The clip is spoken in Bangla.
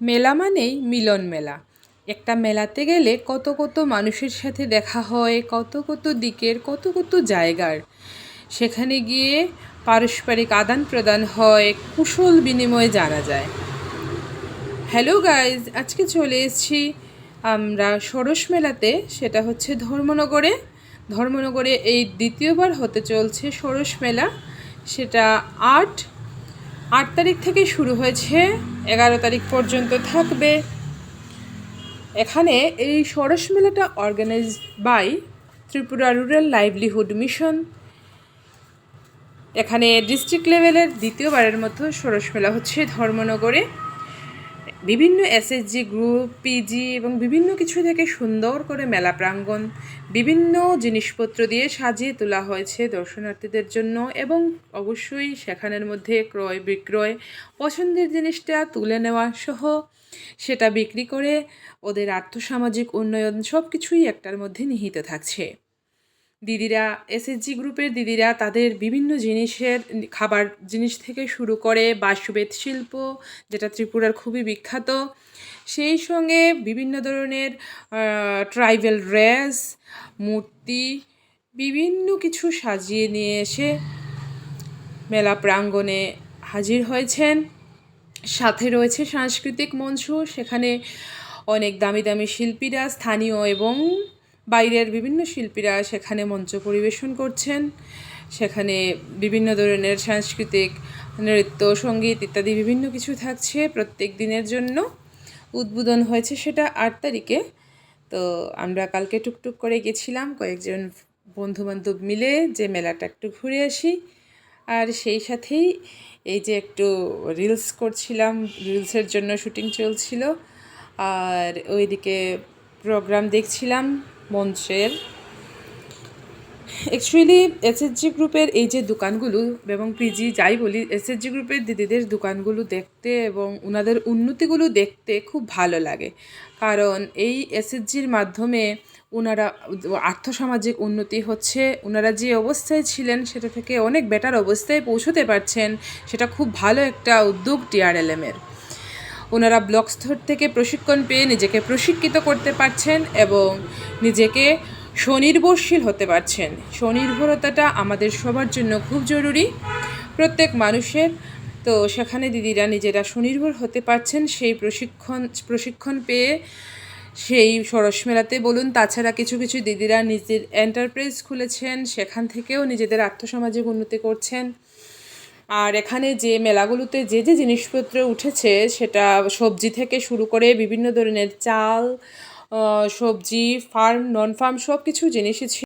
মেলা মানেই মিলন মেলা। একটা মেলাতে গেলে কত কত মানুষের সাথে দেখা হয়, কত কত দিকের, কত কত জায়গার। সেখানে গিয়ে পারস্পরিক আদান প্রদান হয়, কুশল বিনিময়ে জানা যায়। হ্যালো গাইজ আজকে চলে এসেছি আমরা সরস মেলাতে, সেটা হচ্ছে ধর্মনগরে। ধর্মনগরে এই দ্বিতীয়বার হতে চলছে সরস মেলা। সেটা আট আট তারিখ থেকে শুরু হয়েছে, এগারো তারিখ পর্যন্ত থাকবে। এখানে এই সরস মেলাটা organise by Tripura rural livelihood mission এখানে ডিস্ট্রিক্ট লেভেলের দ্বিতীয়বারের মতো সরস মেলা হচ্ছে ধর্মনগরে। বিভিন্ন এসএসজি গ্রুপ পিজি এবং বিভিন্ন কিছু থেকে সুন্দর করে মেলা প্রাঙ্গণ বিভিন্ন জিনিসপত্র দিয়ে সাজিয়ে তোলা হয়েছে দর্শনার্থীদের জন্য এবং অবশ্যই সেখানের মধ্যে ক্রয়, বিক্রয়, পছন্দের জিনিসটা তুলে নেওয়া সহ সেটা বিক্রি করে ওদের আর্থসামাজিক উন্নয়ন সব কিছুই একটার মধ্যে নিহিত থাকছে। দিদিরা এসএসজি গ্রুপের দিদিরা তাদের বিভিন্ন জিনিসের খাবার জিনিস থেকে শুরু করে বাঁশবেত শিল্প, যেটা ত্রিপুরার খুবই বিখ্যাত। সেই সঙ্গে বিভিন্ন ধরনের ট্রাইবেল ড্রেস মূর্তি, বিভিন্ন কিছু সাজিয়ে নিয়ে এসে মেলা প্রাঙ্গণে হাজির হয়েছেন। সাথে রয়েছে সাংস্কৃতিক মঞ্চ, সেখানে অনেক দামি দামি শিল্পীরা, স্থানীয় এবং বাইরের বিভিন্ন শিল্পীরা সেখানে মঞ্চ পরিবেশন করছেন। সেখানে বিভিন্ন ধরনের সাংস্কৃতিক, নৃত্য, সংগীত ইত্যাদি বিভিন্ন কিছু থাকছে প্রত্যেক দিনের জন্য। উদ্বোধন হয়েছে সেটা আট তারিখে। তো আমরা কালকে টুকটুক করে গেছিলাম, কয়েকজন বন্ধুবান্ধব মিলে যে মেলাটা একটু ঘুরে আসি। আর সেই সাথেই এই যে একটু রিলস করছিলাম রিলসের জন্য শুটিং চলছিল। আর ওইদিকে প্রোগ্রাম দেখছিলাম। মঞ্চের। অ্যাকচুয়ালি এসএসজি গ্রুপের এই যে দোকানগুলো এবং পিজি যাই বলি এসএসজি গ্রুপের দিদিদের দোকানগুলো দেখতে এবং ওনাদের উন্নতিগুলো দেখতে খুব ভালো লাগে। কারণ এই এসএসজির মাধ্যমে ওনারা আর্থসামাজিক উন্নতি হচ্ছে ওনারা যে অবস্থায় ছিলেন সেটা থেকে অনেক বেটার অবস্থায় পৌঁছতে পারছেন, সেটা খুব ভালো একটা উদ্যোগ টিআরএলএমের ওনারা ব্লক স্তর থেকে প্রশিক্ষণ পেয়ে নিজেকে প্রশিক্ষিত করতে পারছেন এবং নিজেকে স্বনির্ভরশীল হতে পারছেন। স্বনির্ভরতাটা আমাদের সবার জন্য খুব জরুরি, প্রত্যেক মানুষের। তো সেখানে দিদিরা নিজেরা স্বনির্ভর হতে পারছেন, সেই প্রশিক্ষণ প্রশিক্ষণ পেয়ে সেই সরস মেলাতে বলুন। তাছাড়া কিছু কিছু দিদিরা নিজের এন্টারপ্রাইজ খুলেছেন, সেখান থেকেও নিজেদের আর্থসামাজিক উন্নতি করছেন। আর এখানে যে মেলাগুলোতে যে যে জিনিসপত্র উঠেছে, সেটা সবজি থেকে শুরু করে বিভিন্ন ধরনের চাল সবজি, ফার্ম নন ফার্ম সব কিছু জিনিসই ছিল।